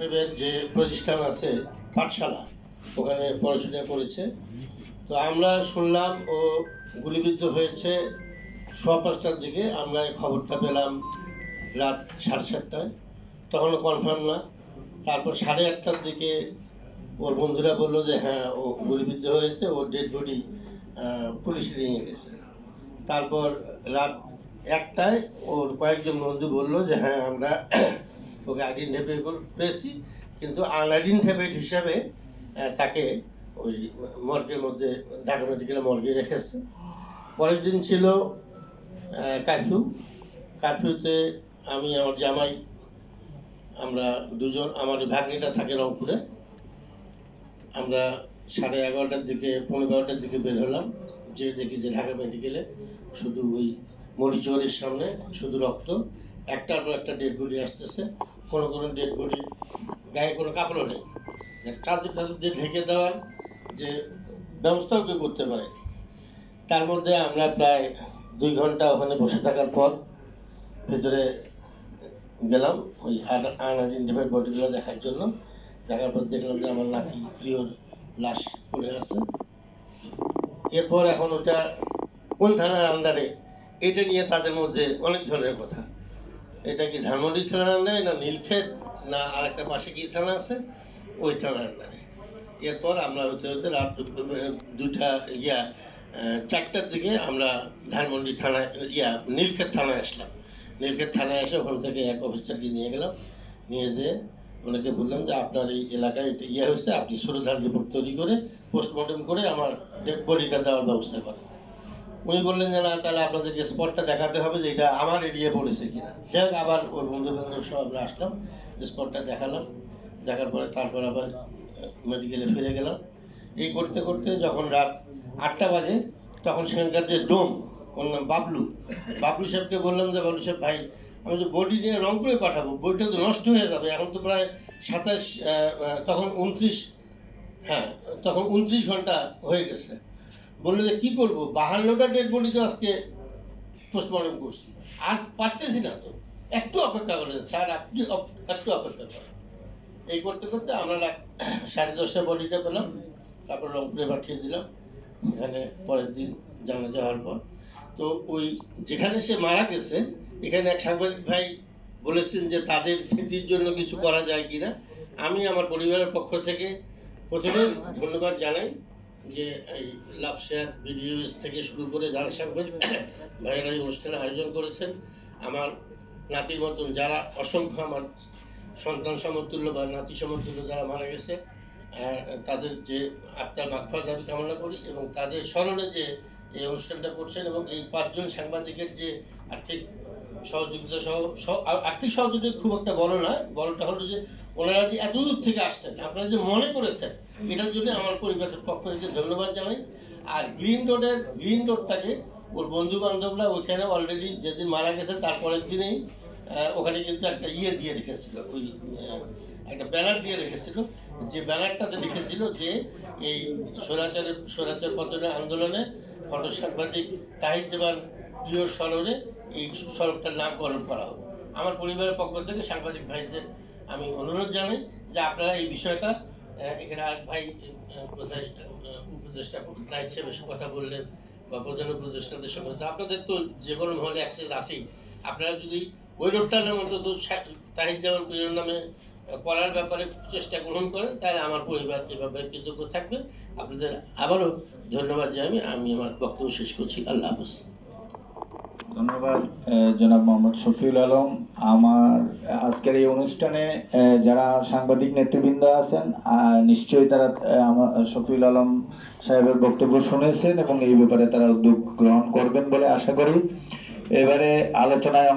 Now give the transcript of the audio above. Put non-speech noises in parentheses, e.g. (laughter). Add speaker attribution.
Speaker 1: সাহেবের যে প্রতিষ্ঠান আছে পাঠশালা, ওখানে পড়াশোনা করেছে। তো আমরা শুনলাম ও গুলিবিদ্ধ হয়েছে। সোয়া পাঁচটার দিকে আমরা এই খবরটা পেলাম রাত সাড়ে সাতটায়। তখনও কনফার্ম না। তারপর সাড়ে আটটার দিকে ওর বন্ধুরা বলল যে হ্যাঁ ও গুলিবিদ্ধ হয়েছে, ওর ডেড বডি পুলিশ নিয়ে গেছে। তারপর রাত একটায় ওর কয়েকজন বন্ধু বলল যে হ্যাঁ আমরা ওকে আইডেন্টিফাই করেছি কিন্তু আনআইডেন্টিফাইড হিসাবে তাকে ওই মর্গের মধ্যে ঢাকা মেডিকেলে মর্গে রেখেছে। পরের দিন ছিল কারফিউ। কারফিউতে আমি আমার জামাই, আমরা দুজন, আমার ভাগ্নিটা থাকে রংপুরে। আমরা সাড়ে এগারোটার দিকে পনেরো বারোটার দিকে বের হলাম যে দেখি যে ঢাকা মেডিকেলে শুধু ওই মরিচুয়ারির সামনে, শুধু রক্ত। একটার পর একটা ডেড বডি আসতেছে। কোনো কোনো ডেড বডি গায়ে কোনো কাপড়ও নেই। চাদর টাদর দিয়ে ঢেকে দেওয়ার যে ব্যবস্থাও কেউ করতে পারেনি। তার মধ্যে আমরা প্রায় দুই ঘণ্টা ওখানে বসে থাকার পর ভেতরে গেলাম ওই আনআইডেন্টিফাইড বডিগুলো দেখার জন্য। দেখার পর দেখলাম যে আমার নাতি প্রিয়র লাশ পড়ে আছে। এরপর এখন ওটা কোন থানার আন্ডারে এটা নিয়ে তাদের মধ্যে অনেক ধরনের কথা। এটা কি ধানমন্ডি থানার আন্ডারে না নীলক্ষেত না আর একটা পাশে কি থানা আছে? ওই থানার আন্ডারে। এরপর আমরা হতে হতে রাত, দুটা, ইয়া চারটার দিকে আমরা ধানমন্ডি থানায়, ইয়া, নীলক্ষেত থানায় আসলাম। নীলক্ষেত থানায় এসে ওখান থেকে এক অফিসারকে নিয়ে গেলাম। নিয়ে যেয়ে ওনাকে বললাম যে, আপনার এই এলাকায় এটা ইয়ে হয়েছে, আপনি সুরধার রিপোর্ট তৈরি করে পোস্টমর্টম করে আমার ডেড বডিটা দেওয়ার ব্যবস্থা করেন। উনি বললেন যে, না, তাহলে আপনাদেরকে স্পটটা দেখাতে হবে যে এটা আমার এরিয়া পড়েছে কিনা। যাই হোক, আবার ওর বন্ধু বান্ধব সব আমরা আসলাম, স্পটটা দেখালাম। দেখার পরে তারপর আবার মেডিকেলে ফিরে গেলাম। এই করতে করতে যখন রাত আটটা বাজে, তখন সেখানকার যে ডোম, ওর নাম বাবলু। বাবলু সাহেবকে বললাম যে, বাবলু সাহেব, ভাই, আমি তো বডি নিয়ে রংপুরে পাঠাবো বইটা তো নষ্ট হয়ে যাবে। এখন তো প্রায় সাতাশ তখন উনত্রিশ হ্যাঁ তখন উনত্রিশ ঘণ্টা হয়ে গেছে। বলল যে, কি করব? বাহান্নটা ডেড বডি তো আজকে পোস্টমর্টম করছি। আর পারতেছি না তো। একটু অপেক্ষা করেন স্যার, আপনি একটু অপেক্ষা করেন এই করতে করতে আমরা রাত (clears throat) সাড়ে দশটা বডিটা পেলাম। তারপর রংপুরে পাঠিয়ে দিলাম। এখানে পরের দিন জানা যাওয়ার পর। তো ওই যেখানে সে মারা গেছে, এখানে এক সাংবাদিক ভাই বলেছেন যে, তাদের স্মৃতির জন্য কিছু করা যায় কিনা? আমি আমার পরিবারের পক্ষ থেকে প্রথমে ধন্যবাদ জানাই। যে এই লাভ শেয়ার ভিডিও থেকে শুরু করে সাংবাদিক (coughs) ভাইয়েরা এই অনুষ্ঠানের আয়োজন করেছেন। আমার নাতির মতন যারা অসংখ্য আমার সন্তান সমতুল্য বা নাতি সমতুল্য যারা মারা গেছে তাদের যে আত্মার মাগফার দাবি কামনা করি এবং তাদের স্মরণে যে এই অনুষ্ঠানটা করছেন এবং এই পাঁচজন সাংবাদিকের যে আর্থিক সহযোগিতা সহ, সহ- আর্থিক সহযোগিতা খুব একটা বড় না। বড়টা হলো যে ওনারা যে এত দূর থেকে আসছেন, আপনারা যে মনে করেছেন এটার জন্য আমার পরিবারের পক্ষ থেকে ধন্যবাদ জানাই, আর গ্রিন রোডের গ্রিন রোডটাকে ওর বন্ধু বান্ধবরা ওইখানে অলরেডি যেদিন মারা গেছে তারপরের দিনেই ওখানে কিন্তু একটা ইয়ে দিয়ে রেখেছিল, ওই একটা ব্যানার দিয়ে রেখেছিল। যে ব্যানারটাতে লিখেছিল যে এই স্বৈরাচারের, স্বৈরাচার পতনের আন্দোলনে ফটো সাংবাদিক তাহিদ দেবান প্রিয় স্মরণে এই সড়কটার নামকরণ করা হোক। আমার পরিবারের পক্ষ থেকে সাংবাদিক ভাইদের আমি অনুরোধ জানাই যে আপনারা এই বিষয়টা এখানে আর ভাই উপদেষ্টা নাইট সাথে কথা বললেন, বা প্রধান উপদেষ্টাদের সঙ্গে। আপনাদের তো যে কোনো মহলে অ্যাক্সেস আছেই। আপনারা যদি ওই রোডটার নাম অন্তত তাহিদ জামান প্রিয়র নামে করার ব্যাপারে চেষ্টা গ্রহণ করেন, তাহলে আমার পরিবার এ ব্যাপারে কৃতজ্ঞ থাকবে। আপনাদের আবারও ধন্যবাদ জানাই, আমি আমার বক্তব্য শেষ করছি। আল্লাহ হাফিজ।
Speaker 2: ধন্যবাদ জনাব মোহাম্মদ শফিউল আলম। আমার আজকের এই অনুষ্ঠানে যারা সাংবাদিক নেতৃবৃন্দ আছেন নিশ্চয়ই তারা আমার শফিউল আলম সাহেবের বক্তব্য শুনেছেন এবং এই ব্যাপারে তারা উদ্যোগ গ্রহণ করবেন বলে আশা করি। এবারে আলোচনায়